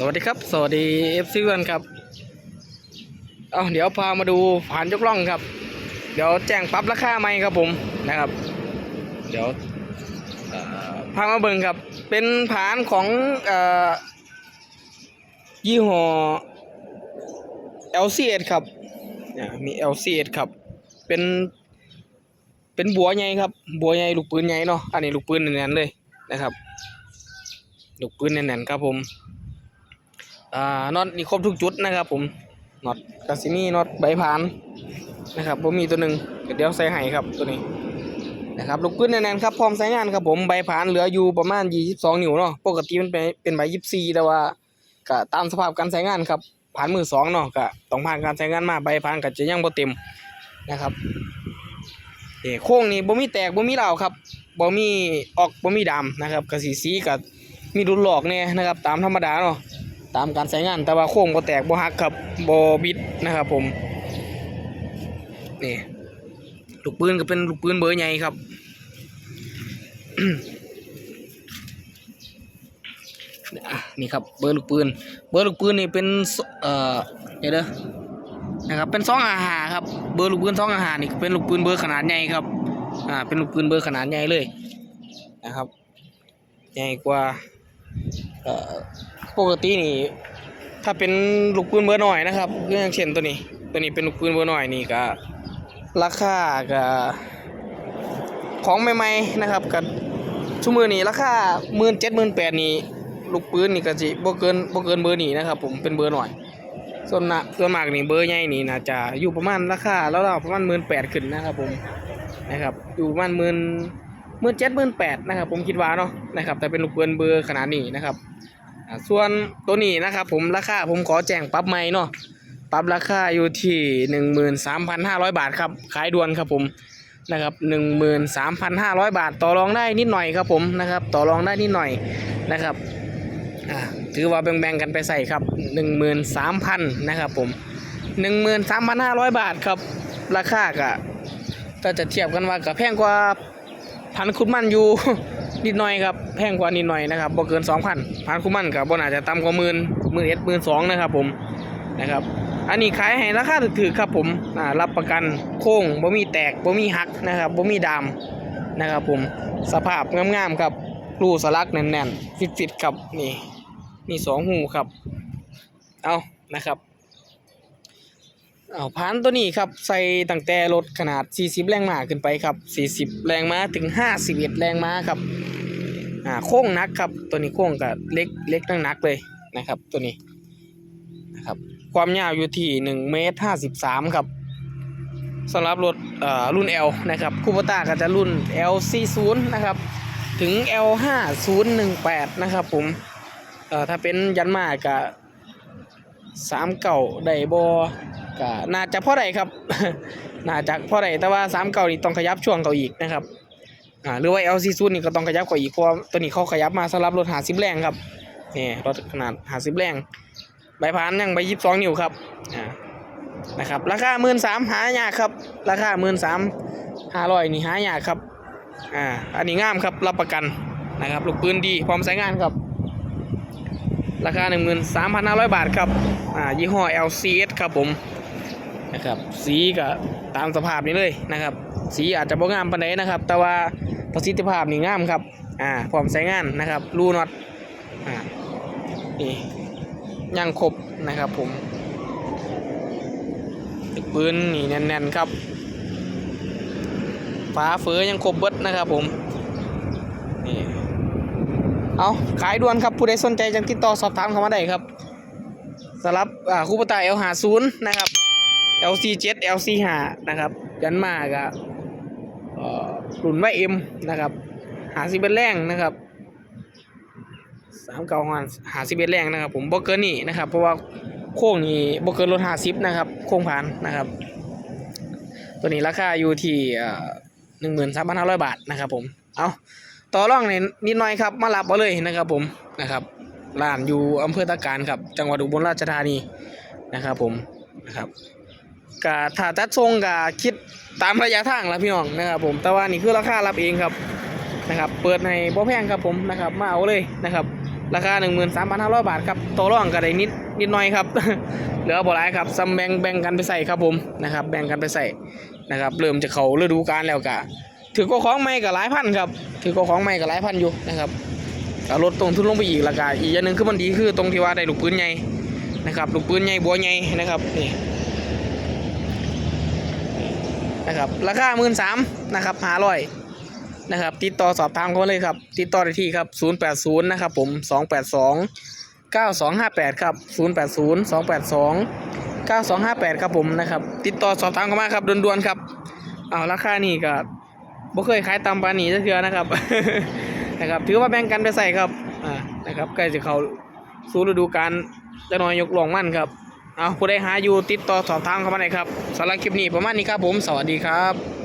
สวัสดีครับ สวัสดีเอฟซีวันครับ เอาเดี๋ยวพามาดูผ่านยกล่องครับ เดี๋ยวแจ้งปรับราคาใหม่ครับผมนะครับ เดี๋ยวพามาเบิ่งครับ เป็นผานของอ่อยี่ห้อ LC1 ครับเนี่ยมี LC1 ครับ เป็นเป็นบัวใหญ่ครับ บัวใหญ่ลูกปืนใหญ่เนาะอันนี้ลูกปืนแน่นๆเลยนะครับ ลูกปืนแน่นๆครับผม อ่าน็อตนี่ครบทุกจุดนะครับ ผมน็อตกาซินี่น็อตใบพานนะครับผมมีตัวหนึ่งเดี๋ยวใส่ให้ครับตัวนี้นะครับลูกปืนแน่นๆครับพร้อมใช้งานครับผมใบพานเหลืออยู่ประมาณ 22 นิ้วเนาะปกติมันเป็นเป็นใบ 24 แต่ว่าก็ตามสภาพการใช้งานครับผ่านมือสองเนาะก็ต้องผ่านการใช้งานมาใบพานก็จะยังบ่เต็มนะครับเอโค้งนี่บ่มีแตกบ่มีเหลาครับบ่มีออกบ่มีดำนะครับกระสีสีกับมีรุนหลอกเนี่ยนะครับ ตามธรรมดาเนาะ ตามการใช้งานแต่ว่าโค้งบ่แตกบ่หักครับบ่บิดนะครับผมนี่ลูกปืนก็เป็นลูกปืนเบอร์ใหญ่ครับนี่ครับเบอร์ลูกปืน เบอร์ลูกปืนนี่เป็นเอ่อเดี๋ยวเด้อนะครับเป็นสองอาหารครับเบอร์ลูกปืนสองอาหารนี่เป็นลูกปืนเบอร์ขนาดใหญ่ครับอ่าเป็นลูกปืนเบอร์ขนาดใหญ่เลยนะครับใหญ่กว่าเอ่อ ปกตินี่ ถ้าเป็นลูกปืนเบอร์หน่อยนะครับคืออย่างเช่นตัวนี้ ตัวนี้เป็นลูกปืนเบอร์หน่อยนี่ก็ราคาก็ของใหม่ๆนะครับกับชั่วมือนี่ราคาหมื่นเจ็ดหมื่นแปดนี่ลูกปืนนี่ก็สิบ่เกินบ่เกินเบอร์นี้นะครับ ผมเป็นเบอร์หน่อย ส่วนนะส่วนมากนี่เบอร์ใหญ่นี่น่าจะอยู่ประมาณราคาแล้วเราประมาณหมื่นแปดขึ้นนะครับ ผมนะครับ อยู่ประมาณหมื่นหมื่นเจ็ดหมื่นแปดนะครับ ผมคิดว่าเนาะนะครับ แต่เป็นลูกปืนเบอร์ขนาดนี้นะครับ ส่วนตัวนี้นะครับผมราคาผมขอแจ้งปรับใหม่เนาะปรับราคาอยู่ที่หนึ่งหมื่นสามพันห้าร้อยบาทครับขายด่วนครับผมนะครับหนึ่งหมื่นสามพันห้าร้อยบาทต่อรองได้นิดหน่อยครับผมนะครับต่อรองได้นิดหน่อยนะครับอ่าถือว่าแบ่งๆกันไปใส่ครับหนึ่งหมื่นสามพันนะครับผมหนึ่งหมื่นสามพันห้าร้อยบาทครับราคากะถ้าจะเทียบกันว่ากับแพงกว่าพันคุณมันอยู่ นิดหน่อยครับแพงกว่านิดหน่อยนะครับบ่เกินสองพันพันคุมันกับบ่น่าจะต่ำกว่าหมื่นหมื่นเอ็ดหมื่นสองนะครับผมนะครับอันนี้ขายให้ราคาถูกๆครับผมรับประกันโค้งบ่มีแตกบ่มีหักนะครับบ่มีดามนะครับผมสภาพงามๆครับรูสลักแน่นๆฟิตๆครับนี่นี่สองหูครับเอานะครับ เอาพานตัวนี้ครับใส่ตั้งแต่รถขนาด 40 แรงม้าขึ้นไปครับ 40 แรงม้าถึง 51 แรงม้าครับอ่าโค้งนักครับ ตัวนี้โค้งกับเล็กเล็กตั้งนักเลยนะครับตัวนี้นะครับความยาวอยู่ที่1เมตร53ครับสำหรับรถเอ่อรุ่น L นะครับคูปต้าก็จะรุ่น L40 นะครับถึง L5018 นะครับผมเอ่อถ้าเป็นยันมาก็สามเก่าไดบอ ก็น่าจะพ่อใดครับ น่าจะพ่อใดแต่ว่าสามเก่านี่ต้องขยับช่วงเขาอีกนะครับอ่าหรือว่า LC ซูนี่ก็ต้องขยับเขาอีกเพราะตัวนี้เขาขยับมาสำหรับรถหาสิบแรงครับนี่รถขนาดหาสิบแรงใบพันยังใบยี่สิบสองนิ้วครับอ่านะครับราคาหมื่นสามหายากครับ ราคาหมื่นสามห้าร้อยนี่หายากครับอ่าอันนี้งามครับรับประกันนะครับลูกปืนดีพร้อมใช้งานครับ ราคา 13,500 บาทครับ อ่า ยี่ห้อ LCS ครับผม นะครับ สีก็ตามสภาพนี้เลยนะครับ สีอาจจะบ่งามปานใดนะครับ แต่ว่าประสิทธิภาพนี่งามครับอ่าพร้อมใช้งานนะครับรูน็อตอ่านี่ยังครบนะครับผมตึกปืนนี่แน่นๆครับฟ้าเฟือยังครบเบิดนะครับผมนี่เอาขายด่วนครับผู้ใดสนใจจังติดต่อสอบถามเข้ามาได้ครับสำหรับอ่าคูปตา L50 นะครับ LC7 LC5 นะครับยันมากอะเอ่อรุ่นไวเอ็มนะครับหาสิบเอ็ดแรงนะครับสามเก้าหันหาสิบเอ็ดแรงนะครับ ผมบ่เกินนี่นะครับ เพราะว่าโค้งนี่บ่เกินรถหาสิบนะครับโค้งผ่านนะครับ ตัวนี้ราคาอยู่ที่หนึ่งหมื่นสามพันห้าร้อยบาทนะครับผมเอาต่อรองเนี่ยนิดหน่อยครับมารับเอาเลยนะครับผมนะครับร้านอยู่อำเภอตะการครับจังหวัดอุบลราชธานีนะครับผมนะครับ กะถ้าจัดทรงกะคิดตามระยะทางละพี่น้องนะครับผมแต่ว่านี่คือราคารับเองครับนะครับเปิดให้บ่แพงครับผมนะครับมาเอาเลยนะครับราคา 13,500 บาทครับต่อรองกันได้นิดนิดหน่อยครับเหลือบ่หลายครับซ้ำแบ่งแบ่งกันไปใส่ครับผมนะครับแบ่งกันไปใส่นะครับเริ่มจะเข้าฤดูกาลแล้วกะถือก็ของใหม่ก็หลายพันครับถือก็ของใหม่ก็หลายพันอยู่นะครับก็ลดต้นทุนลงไปอีกราคาอีกอย่างหนึ่งคือมันดีคือตรงที่ว่าได้ลูกปืนใหญ่นะครับลูกปืนใหญ่บัวใหญ่นะครับนี่ นะครับราคาหมื่นสามนะครับหาร้อยนะครับ ติดต่อสอบถามเขาเลยครับ ติดต่อได้ที่ครับศูนย์แปดศูนย์นะครับผมสองแปดสองเก้าสองห้าแปดครับศูนย์แปดศูนย์สองแปดสองเก้าสองห้าแปดครับผมนะครับ ติดต่อสอบถามเข้ามาครับด่วนๆครับเอาราคานี่ก็บ่เคยขายตามปานนี้จักเทื่อนะครับนะครับ ถือว่าแบ่งกันไปใส่ครับอ่านะครับใกล้จะเข้าสู่ฤดูกาลจะน้อยยกหลวงมั่นครับ เอาผู้ใดหาอยู่ติดต่อสอบถามเข้ามาหน่อยครับสำหรับคลิปนี้ประมาณนี้ครับผมสวัสดีครับ